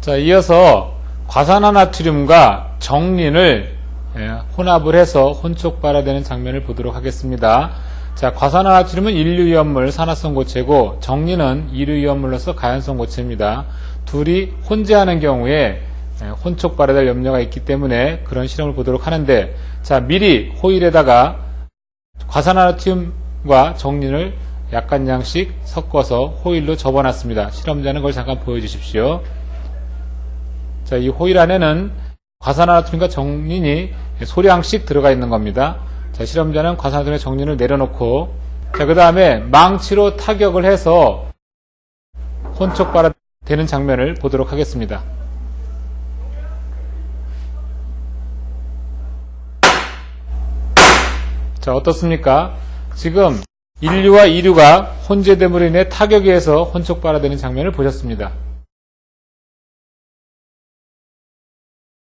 자, 이어서 과산화나트륨과 정린을 예, 혼합을 해서 혼촉발화되는 장면을 보도록 하겠습니다. 자, 과산화나트륨은 인류 위험물 산화성 고체고 정린은 이류 위험물로서 가연성 고체입니다. 둘이 혼재하는 경우에 예, 혼촉발화될 염려가 있기 때문에 그런 실험을 보도록 하는데 자, 미리 호일에다가 과산화나트륨과 정린을 약간 양씩 섞어서 호일로 접어놨습니다. 실험자는 그걸 잠깐 보여주십시오. 자, 이 호일 안에는 과산화나트륨과 정린이 소량씩 들어가 있는 겁니다. 자, 실험자는 과산화나트륨과 정린을 내려놓고, 자, 그 다음에 망치로 타격을 해서 혼촉 발화되는 장면을 보도록 하겠습니다. 자, 어떻습니까? 지금 인류와 이류가 혼재됨으로 인해 타격에 의해서 혼촉 발화되는 장면을 보셨습니다.